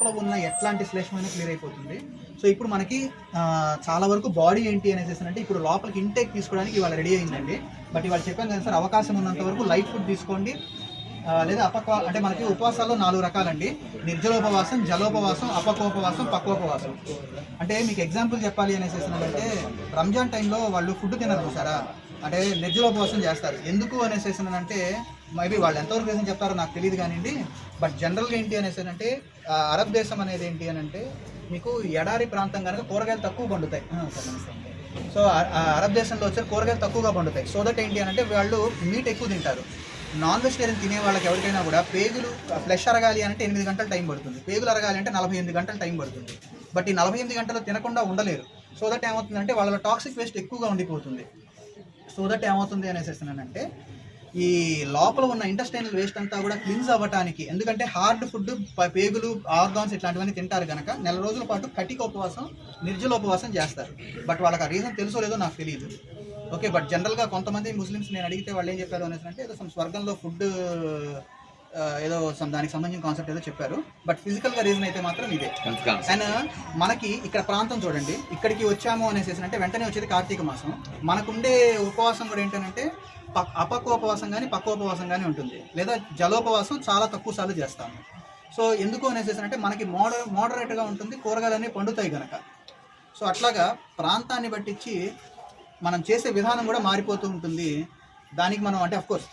లోపల ఉన్న ఎట్లాంటి శ్లేషమైన క్లియర్ అయిపోతుంది. సో ఇప్పుడు మనకి చాలా వరకు బాడీ ఏంటి అనేసి అంటే ఇప్పుడు లోపలికి ఇంటేక్ తీసుకోవడానికి ఇవాళ రెడీ అయిందండి. బట్ ఇవాళ చెప్పాను కదా సార్ అవకాశం ఉన్నంత వరకు లైట్ ఫుడ్ తీసుకోండి. లేదా అపక్వ అంటే మనకి ఉపవాసాల్లో నాలుగు రకాలండి. నిర్జలోపవాసం జలోపవాసం అపకోపవాసం పక్వోపవాసం అంటే మీకు ఎగ్జాంపుల్ చెప్పాలి అనేసి అంటే రంజాన్ టైంలో వాళ్ళు ఫుడ్ తినరు చూసారా? అంటే నిర్జలోపవాసం చేస్తారు. ఎందుకు అనేసి అంటే మేబీ వాళ్ళు ఎంతవరకు రీజన్ చెప్తారో నాకు తెలియదు కానివ్వండి. బట్ జనరల్గా ఏంటి అనేసి అంటే అరబ్ దేశం అనేది ఏంటి అని అంటే మీకు ఎడారి ప్రాంతం కనుక కూరగాయలు తక్కువ పండుతాయి. సార్. సో అరబ్ దేశంలో వచ్చే కూరగాయలు తక్కువగా పండుతాయి. సో దట్ ఏంటి అని అంటే వాళ్ళు మీట్ ఎక్కువ తింటారు. నాన్ వెజిటేరియన్ తినే వాళ్ళకి ఎవరికైనా కూడా పేగులు ఫ్లెష్ అరగాలి అంటే ఎనిమిది గంటలు టైం పడుతుంది. పేగులు అరగాలి అంటే నలభై ఎనిమిది గంటలు టైం పడుతుంది. బట్ ఈ నలభై ఎనిమిది గంటలు తినకుండా ఉండలేరు. సో దట్ ఏమవుతుందంటే వాళ్ళ టాక్సిక్ వేస్ట్ ఎక్కువగా ఉండిపోతుంది. సో దట్ ఏమవుతుంది అనేసేస్తున్నానంటే ఈ లోపల ఉన్న ఇంటెస్టైనల్ వేస్ట్ అంతా కూడా క్లిన్స్ అవ్వటానికి ఎందుకంటే హార్డ్ ఫుడ్ పేగులు ఆర్గాన్స్ ఇట్లాంటివన్నీ తింటారు కనుక నెల రోజుల పాటు కటిక ఉపవాసం నిర్జల ఉపవాసం చేస్తారు. బట్ వాళ్ళకి ఆ రీజన్ తెలుసో లేదో నాకు తెలియదు ఓకే బట్ జనరల్గా కొంతమంది ముస్లిమ్స్ నేను అడిగితే వాళ్ళు ఏం చెప్పారు అనేసి అంటే ఏదో స్వర్గంలో ఫుడ్ ఏదో దానికి సంబంధించిన కాన్సెప్ట్ ఏదో చెప్పారు. బట్ ఫిజికల్గా రీజన్ అయితే మాత్రం ఇదే. అండ్ మనకి ఇక్కడ ప్రాంతం చూడండి. ఇక్కడికి వచ్చాము అనేసి అంటే వెంటనే వచ్చేది కార్తీక మాసం. మనకుండే ఉపవాసం కూడా ఏంటంటే అపకోపవాసం కానీ పక్కోపవాసం కానీ ఉంటుంది. లేదా జలోపవాసం చాలా తక్కువ సార్లు చేస్తాము. సో ఎందుకు అనేసి అంటే మనకి మోడ మోడరేట్గా ఉంటుంది కూరగాయలన్నీ పండుతాయి కనుక సో అట్లాగా ప్రాంతాన్ని బట్టించి మనం చేసే విధానం కూడా మారిపోతూ ఉంటుంది. దానికి మనం అంటే కోర్స్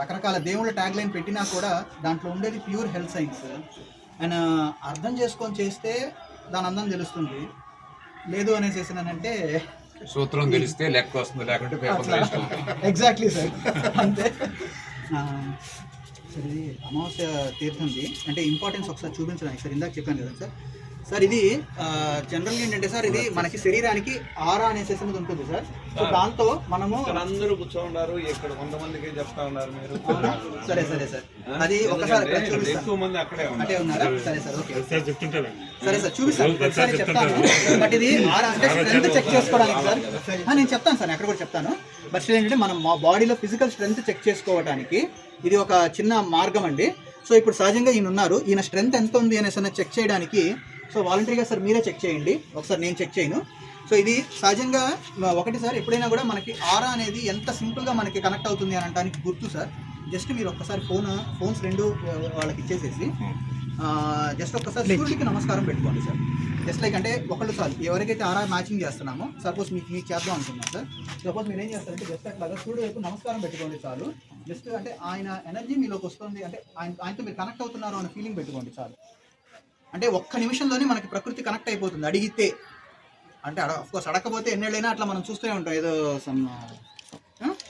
రకరకాల దేవుళ్ళ ట్యాగ్ లైన్ పెట్టినా కూడా దాంట్లో ఉండేది ప్యూర్ హెల్త్ సైన్స్ అండ్ అర్థం చేసుకొని చేస్తే దాని అందం తెలుస్తుంది. లేదు అనేసి చేసినానంటే సూత్రం తెలిస్తే లెక్క వస్తుంది లేకుంటే పేపర్ ఎగ్జాక్ట్లీ సార్ అంతే. సార్ అమావాస్య తీర్థంది అంటే ఇంపార్టెన్స్ ఒకసారి చూపించడానికి. సార్ ఇందాక చెప్పాను కదా సార్ సార్ ఇది జనరల్గా ఏంటంటే సార్ ఇది మనకి శరీరానికి ఆరా అనేసి అనేది ఉంటుంది సార్. సో దాంతో మనము ఇక్కడ అందరూ కూర్చోన్నారు ఇక్కడ కొంతమందికి చెప్తా ఉన్నారు మీరు? సరే సరే సార్. అది ఒకసారి ఎక్కువ మంది అక్కడే ఉన్నారు. అంటే ఉన్నారా? సరే సార్ ఓకే. సార్ చెప్తుంటారు సరే సార్ చూపిస్తాను ఒకసారి చెప్తాను. బట్ ఇది ఆర్ అంటే స్ట్రెంత్ చెక్ చేసుకోవడానికి సార్. ఆ, నేను చెప్తాను సార్ నేను అక్కడ కూడా చెప్తాను. బట్ ఏంటంటే మనం మా బాడీలో ఫిజికల్ స్ట్రెంత్ చెక్ చేసుకోవడానికి ఇది ఒక చిన్న మార్గం అండి. సో ఇప్పుడు సహజంగా ఈయన ఉన్నారు ఈయన స్ట్రెంత్ ఎంత ఉంది అనేసి చెక్ చేయడానికి సో వాలంటరీగా సార్ మీరే చెక్ చేయండి. ఒకసారి నేను చెక్ చేయను. సో ఇది సహజంగా ఒకటి సార్ ఎప్పుడైనా కూడా మనకి ఆరా అనేది ఎంత సింపుల్గా మనకి కనెక్ట్ అవుతుంది అని అనడానికి గుర్తు సార్. జస్ట్ మీరు ఒక్కసారి ఫోన్ ఫోన్స్ రెండు వాళ్ళకి ఇచ్చేసేసి జస్ట్ ఒక్కసారి సూర్యుడికి నమస్కారం పెట్టుకోండి సార్. జస్ట్ లైక్ అంటే ఒకళ్ళు చాలు ఎవరికైతే ఆరా మ్యాచింగ్ చేస్తున్నామో సపోజ్ మీకు మీకు చేద్దాం అనుకున్నాం సార్. సపోజ్ మీరు ఏం చేస్తారంటే జస్ట్ అట్లాగా సూర్యుడు వైపు నమస్కారం పెట్టుకోండి చాలు. జస్ట్ అంటే ఆయన ఎనర్జీ మీలోకి వస్తుంది అంటే ఆయన ఆయనతో మీరు కనెక్ట్ అవుతున్నారు అనే ఫీలింగ్ పెట్టుకోండి చాలు. అంటే ఒక్క నిమిషంలోనే మనకి ప్రకృతి కనెక్ట్ అయిపోతుంది. అడిగితే అంటే అడ కోర్స్ అడగకపోతే ఎన్నేళ్ళైనా అట్లా మనం చూస్తూనే ఉంటాం. ఏదో సమ్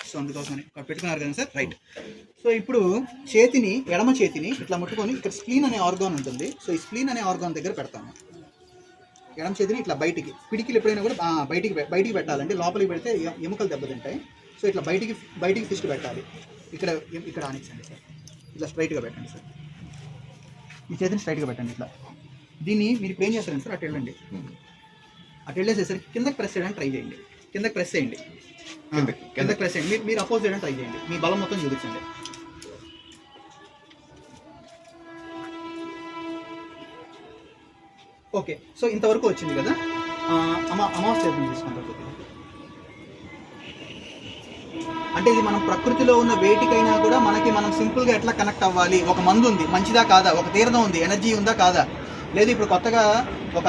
సో అందుకోసమని పెట్టుకున్నారు కదా సార్? రైట్ సో ఇప్పుడు చేతిని ఎడమ చేతిని ఇట్లా ముట్టుకొని ఇక్కడ స్ప్లీన్ అనే ఆర్గాన్ ఉంటుంది. సో ఈ స్ప్లీన్ అనే ఆర్గాన్ దగ్గర పెడతాము. ఎడమ చేతిని ఇట్లా బయటికి పిడికిలు ఎప్పుడైనా కూడా బయటికి బయటికి పెట్టాలంటే లోపలికి పెడితే ఎముకలు దెబ్బతింటాయి. సో ఇట్లా బయటికి బయటికి ఫిస్ట్ పెట్టాలి. ఇక్కడ ఇక్కడ ఆనిచ్చండి సార్. ఇట్లా స్ట్రైట్గా పెట్టండి సార్. ఈ చేతిని స్ట్రైట్గా పెట్టండి ఇట్లా. దీన్ని మీరు ఇప్పుడు ఏం చేస్తారండి సార్ అటు వెళ్ళండి. అటు వెళ్ళేసేసరికి కిందకి ప్రెస్ చేయడానికి ట్రై చేయండి. కిందకి ప్రెస్ చేయండి. కిందకి ప్రెస్ చేయండి. మీరు మీరు అపోజ్ చేయడానికి ట్రై చేయండి. మీ బలం మొత్తం చూపించండి. ఓకే సో ఇంతవరకు వచ్చింది కదా? అమా అమావాస్య తీర్థం తీసుకుంటారు. అంటే ఇది మనం ప్రకృతిలో ఉన్న వేటికైనా కూడా మనకి మనం సింపుల్గా ఎట్లా కనెక్ట్ అవ్వాలి? ఒక మందు ఉంది మంచిదా కాదా? ఒక తీర్థం ఉంది ఎనర్జీ ఉందా కాదా? లేదు ఇప్పుడు కొత్తగా ఒక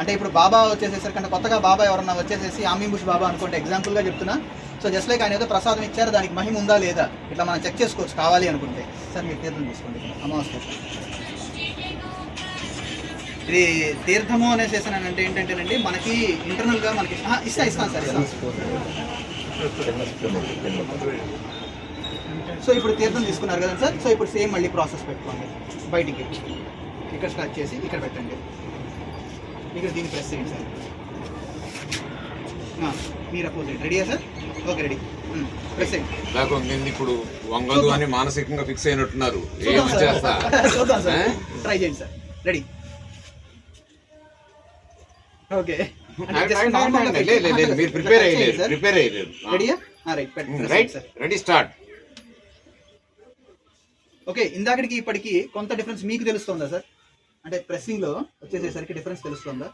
అంటే ఇప్పుడు బాబా వచ్చేసేసరికి అంటే కొత్తగా బాబా ఎవరన్నా వచ్చేసేసి ఆమీబుష్ బాబా అనుకుంటే ఎగ్జాంపుల్గా చెప్తున్నా. సో జస్ట్ లైక్ ఆయన ఏదో ప్రసాదం ఇచ్చారు దానికి మహిమ ఉందా లేదా? ఇట్లా మనం చెక్ చేసుకోవచ్చు కావాలి అనుకుంటే. సార్ మీరు తీర్థం తీసుకోండి. అమావాస్య ఇది తీర్థము అనేసి అంటే ఏంటంటేనండి మనకి ఇంటర్నల్గా మనకి ఇస్తా ఇస్తాను సార్ సో ఇప్పుడు తీర్థం తీసుకున్నారు కదా సార్ సో ఇప్పుడు సేమ్ మళ్ళీ ప్రాసెస్ పెట్టుకోండి. బయటికి. ఇక్కడ స్టార్ట్ చేసి ఇక్కడ పెట్టండి. ఇక్కడ దీన్ని ప్రెస్ చేయండి సార్. మీరు అపోజ్ చేయండి. రెడీయా సార్? ఓకే రెడీ నాకు నేను ఇప్పుడు వంగదు అని మానసికంగా ఫిక్స్ అయినట్టున్నారు. ఏం చేస్తా? ట్రై చేయండి సార్. రెడీ ఓకే మీరు ప్రిపేర్ అయ్యలేదు. ప్రిపేర్ అయ్యలేదు. రెడీయా right sir. Ready start okay ఇందాకటికి ఇప్పటికి కొంత డిఫరెన్స్ మీకు తెలుస్తుందా సార్? అంటే ప్రెస్సింగ్లో వచ్చేసేసరికి డిఫరెన్స్ తెలుస్తుందా?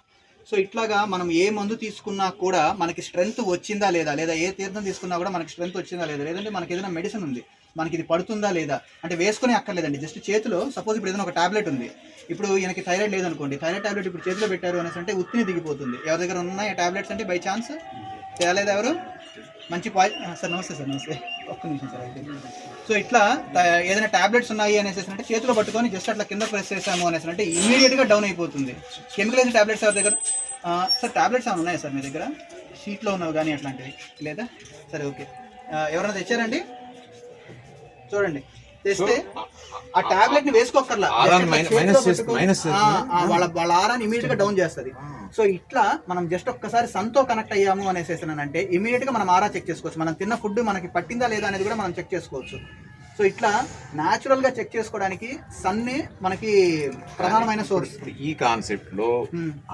సో ఇట్లాగా మనం ఏ మందు తీసుకున్నా కూడా మనకి స్ట్రెంగ్త్ వచ్చిందా లేదా? లేదా ఏ తీర్థం తీసుకున్నా కూడా మనకి స్ట్రెంగ్త్ వచ్చిందా లేదా? లేదంటే మనకి ఏదైనా మెడిసిన్ ఉంది. మనకి ఇది పడుతుందా లేదా? అంటే వేసుకునే అక్కర్లేదండి. జస్ట్ చేతిలో సపోజ్ ఇప్పుడు ఏదైనా ఒక టాబ్లెట్ ఉంది. ఇప్పుడు ఈయనకి థైరాయిడ్ లేదనుకోండి. థైరాయిడ్ టాబ్లెట్ ఇప్పుడు చేతిలో పెట్టారు అనేసి అంటే ఉత్తిని దిగిపోతుంది. ఎవరి దగ్గర ఉన్నాయి టాబ్లెట్స్ అంటే బై ఛాన్స్ తేలేదు ఎవరు? మంచి పాయి సార్ నమస్తే సార్ నమస్తే. ఒక్క నిమిషం సార్ అయితే. సో ఇట్లా ఏదైనా టాబ్లెట్స్ ఉన్నాయి అనేసి అంటే చేతిలో పట్టుకొని జస్ట్ అట్లా కింద ప్రెస్ చేసాము అనేసి అంటే ఇమీడియట్గా డౌన్ అయిపోతుంది. కెమికలైజ్ టాబ్లెట్స్ ఎవరి దగ్గర సార్ టాబ్లెట్స్ ఏమైనా ఉన్నాయా సార్ మీ దగ్గర? షీట్లో ఉన్నవి కానీ అట్లాంటివి లేదా? సరే ఓకే. ఎవరైనా తెచ్చారండి? చూడండి. తెస్తే ఆ టాబ్లెట్ని వేసుకోకర్లా వాళ్ళ వాళ్ళ ఆరాన్ని ఇమీడియట్గా డౌన్ చేస్తుంది. సో ఇట్లా మనం జస్ట్ ఒక్కసారి సన్తో కనెక్ట్ అయ్యాము అనేసేసానంటే ఇమీడియట్గా మనం ఆరా చెక్ చేసుకోవచ్చు. మనం తిన్న ఫుడ్ మనకి పట్టిందా లేదా అనేది కూడా మనం చెక్ చేసుకోవచ్చు. సో ఇట్లా న్యాచురల్గా చెక్ చేసుకోవడానికి సన్నే మనకి ప్రధానమైన సోర్స్ ఈ కాన్సెప్ట్లో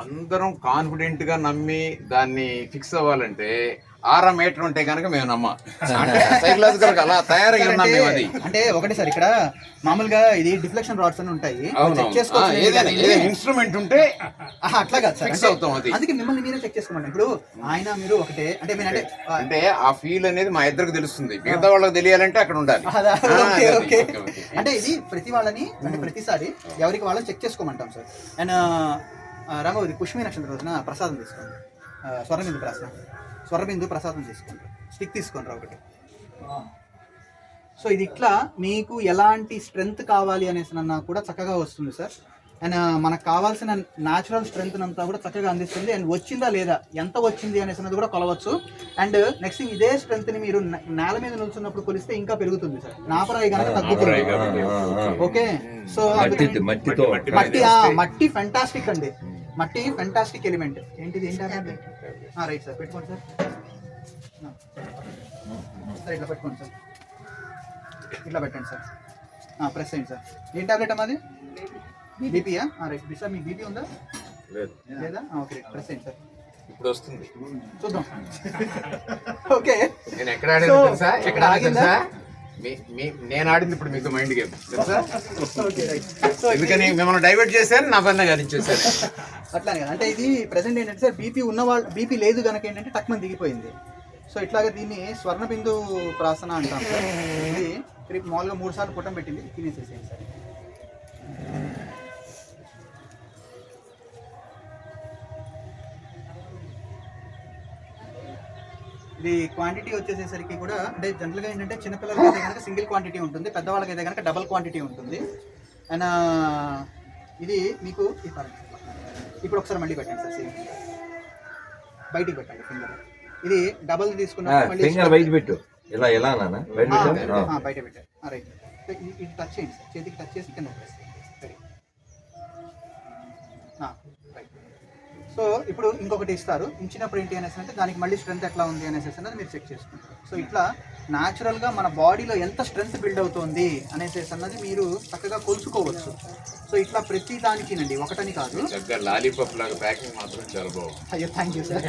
అందరం కాన్ఫిడెంట్గా నమ్మి దాన్ని ఫిక్స్ అవ్వాలంటే ఆరా మీటర్ ఉంటే కనుక మేము నమ్మ. అంటే సైకలాజికల్ అలా తయారై ఉన్నాం మేము అది. అంటే ఒకటి సార్ ఇక్కడ మామూలుగా ఇది డిఫ్లెక్షన్ రాడ్స్ అని ఉంటాయి. చెక్ చేసుకోవచ్చు ఏదైనా ఏదైనా ఇన్స్ట్రుమెంట్ ఉంటే అట్లా కాదు సార్. అంటే అవుతాం అది. అందుకే మిమ్మల్ని మీరే చెక్ చేసుకోమండి ఇప్పుడు ఆయన మీరు ఒకటే అంటే మీరు అంటే ఆ, అంటే ఆ ఫీల్ అనేది మా ఇద్దరికి తెలుస్తుంది. మిగతా వాళ్ళకి తెలియాలంటే అక్కడ ఉండాలి. అంటే ఇది ప్రతి వాళ్ళని అంటే ప్రతిసారి ఎవరికి వాళ్ళని చెక్ చేసుకోమంటాం సార్. అండ్ రామో ఇది పుష్మి నక్షత్రం రోజున ప్రసాదం తీసుకోండి ఆ, స్వర్ణబిందు ప్రసాదం స్వర్ణబిందు ప్రసాదం తీసుకోండి స్టిక్ తీసుకోండి రా ఒకటి సో ఇది ఇట్లా మీకు ఎలాంటి స్ట్రెంగ్త్ కావాలి అనేసి అన్నా కూడా చక్కగా వస్తుంది సార్. అండ్ మనకు కావాల్సిన న్యాచురల్ స్ట్రెంగ్త్ అంతా కూడా చక్కగా అందిస్తుంది. అండ్ వచ్చిందా లేదా ఎంత వచ్చింది అనేసి అన్నది కూడా కొలవచ్చు. అండ్ నెక్స్ట్ ఇదే స్ట్రెంగ్త్ని మీరు నేల మీద నిల్చున్నప్పుడు కొలిస్తే ఇంకా పెరుగుతుంది సార్. నాపరాయి కనుక తగ్గుతుంది. ఓకే? సో మట్టి మట్టితో మట్టి ఆ, మట్టి ఫెంటాస్టిక్ అండి. మట్టి ఫెంటాస్టిక్ ఎలిమెంట్ ఏంటిది ఏంటి రైట్ సార్ పెట్టుకోండి సార్. సార్ ఇట్లా పెట్టుకోండి సార్. ఇట్లా పెట్టండి సార్. ప్రెస్ అయ్యింది సార్. ఏం టాబ్లెట్ అమ్మది బీపీయా రైట్. సార్ మీకు బీపీ ఉందా? లేదా. ఓకే ప్రెస్ అయ్యింది సార్. ఇప్పుడు వస్తుంది. చూద్దాం. ఓకే. నేను ఎక్కడ తెలుసా? ఎక్కడ ఆగిందా? మీ- మీ- నేను ఆడింది ఇప్పుడు మీతో మైండ్ గేమ్ తెలుసా? ఓకే సో ఎందుకని మిమ్మల్ని డైవర్ట్ చేశారు నా పని గారించేశారు అట్లానే కదా. అంటే ఇది ప్రెసెంట్ ఏంటంటే సార్ బీపీ ఉన్న వాళ్ళు బీపీ లేదు కనుక ఏంటంటే టక్మని దిగిపోయింది. సో ఇట్లాగా దీన్ని స్వర్ణ బిందు ప్రాసన అంటాం సార్. ఇది మామూలుగా మూడు సార్లు పుట్టం పెట్టింది. తినేసేసేయండి సార్. ఇది క్వాంటిటీ వచ్చేసేసరికి కూడా అంటే జనరల్గా ఏంటంటే చిన్నపిల్లలకి అయితే కనుక సింగిల్ క్వాంటిటీ ఉంటుంది పెద్దవాళ్ళకి అయితే కనుక డబల్ క్వాంటిటీ ఉంటుంది. అండ్ ఇది మీకు. ఇప్పుడు ఒకసారి మళ్ళీ పెట్టండి సార్ సేమ్. బయటికి పెట్టండి ఫింగర్ ఇది డబల్ తీసుకున్నా ఫింగర్ బయట పెట్టు. ఇలా నాన్న. ఆ, బయట పెట్టారు రైట్ ఇది టచ్ చేయండి సార్. చేతికి టచ్ చేసి కింద ప్రెస్ రైట్ సో ఇప్పుడు ఇంకొకటి ఇస్తారు. ఇచ్చినప్పుడు ఏంటి అనేసి అంటే దానికి మళ్ళీ స్ట్రెంత్ ఎట్లా ఉంది అనేసి అన్నది మీరు చెక్ చేసుకుంటారు. సో ఇట్లా న్యాచురల్గా మన బాడీలో ఎంత స్ట్రెంత్ బిల్డ్ అవుతుంది అనేసి అన్నది మీరు చక్కగా కొలుచుకోవచ్చు. సో ఇట్లా ప్రతి దానికినండి. ఒకటని కాదు. లాలీపాప్ లాగా ప్యాకింగ్ మాత్రం చాలా బాగుంది. అయ్యో థ్యాంక్ యూ సార్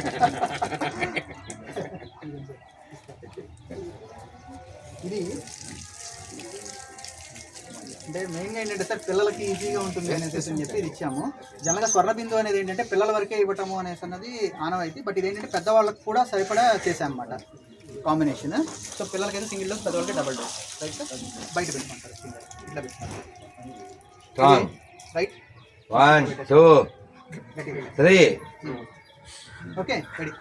ఇది అంటే మెయిన్గా ఏంటంటే సార్ పిల్లలకి ఈజీగా ఉంటుంది అనేసి అని చెప్పి ఇది ఇచ్చాము. జనరల్గా స్వర్ణ బిందు అనేది ఏంటంటే పిల్లల వరకే ఇవ్వటము అనేసి అన్నది ఆనవాయితీ. బట్ ఇది ఏంటంటే పెద్దవాళ్ళకి కూడా సరిపడా చేసాం అన్నమాట కాంబినేషన్ సో పిల్లలకైతే సింగిల్ డోస్ పెద్దవాళ్ళకి డబల్ డోస్ రైట్ సార్ బయట పెట్టుకుంటారు సింగిల్ ఇట్లా పెట్టుకుంటారు. Strong right one two three okay ready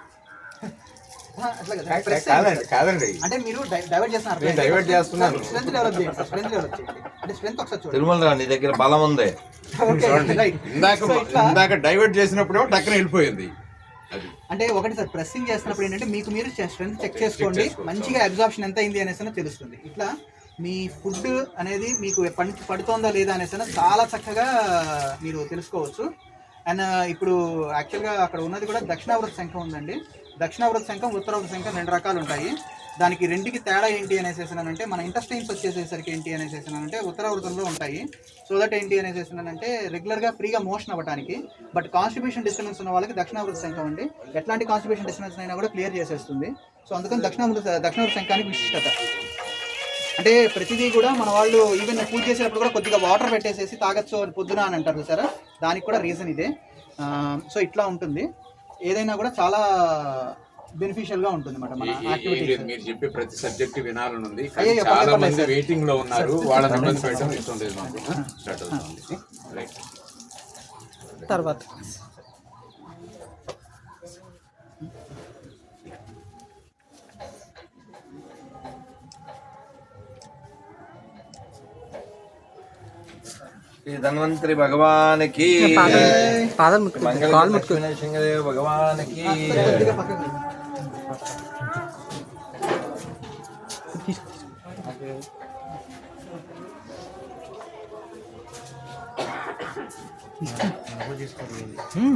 కాదండి అంటే మీరు డైవర్ట్ చేస్తున్నారు. నేను డైవర్ట్ చేస్తున్నాను. స్ట్రెంత్ డెవలప్ చేయండి సార్ స్ట్రెంత్ డెవలప్ చేయండి అంటే స్ట్రెంత్ ఒకసారి చూడండి. తిరుమల రా, నీ దగ్గర బలం ఉంది. రైట్ ఇందాక ఇందాక డైవర్ట్ చేసినప్పుడేమో టక్కన వెళ్ళిపోయింది. అంటే ఒకటి సార్ ప్రెస్సింగ్ చేస్తున్నప్పుడు ఏంటంటే మీకు మీరు స్ట్రెంత్ చెక్ చేసుకోండి. మంచిగా అబ్జార్ప్షన్ ఎంత అయింది అనేసి తెలుస్తుంది. ఇట్లా మీ ఫుడ్ అనేది మీకు పడుతోందా లేదా అనేసి చాలా చక్కగా మీరు తెలుసుకోవచ్చు. అండ్ ఇప్పుడు యాక్చువల్గా అక్కడ ఉన్నది కూడా దక్షిణావృత శంఖం ఉందండి. దక్షిణావృత శంఖం ఉత్తరావృత శంఖం రెండు రకాలు ఉంటాయి దానికి రెండుకి తేడా ఏంటి అనేసేసినానంటే మన ఇంటర్స్టైన్స్ వచ్చేసేసరికి ఏంటి అనేసేసినానంటే ఉత్తరావృతంలో ఉంటాయి. సో దట్ ఏంటి అనేసేసినానంటే రెగ్యులర్గా ఫ్రీగా మోషన్ అవ్వడానికి బట్ కాన్స్టిబ్యూషన్ డిస్టర్బెన్స్ ఉన్న వాళ్ళకి దక్షిణావృత శంఖం అండి. ఎట్లాంటి కాన్స్టిబ్యూషన్ డిస్టర్బెన్స్ అయినా కూడా క్లియర్ చేసేస్తుంది. సో అందుకని దక్షిణావృత దక్షిణావృత శంఖానికి విశిష్టత. అంటే ప్రతిదీ కూడా మన వాళ్ళు ఈవెన్ పూజ చేసేటప్పుడు కూడా కొద్దిగా వాటర్ పెట్టేసేసి తాగొచ్చు అని పొద్దున అని అంటారు సార్ దానికి కూడా రీజన్ ఇదే. సో ఇట్లా ఉంటుంది. ఏదైనా కూడా చాలా బెనిఫిషియల్గా ఉంటుంది మన యాక్టివిటీస్ లేదు, మీరు చెప్పే ప్రతి సబ్జెక్ట్ వినాలని ఉంది కానీ అయ్యయ్యో, చాలా మంది. వెయిటింగ్లో ఉన్నారు. వాళ్ళని ఇబ్బంది పెట్టడం ఇష్టం లేదు మాకు. స్టార్ట్ అవుతుంది. రైట్ తర్వాత. श्री धन्वंतरी भगवान की पादल मंगल सिंहदेव भगवान की हम्म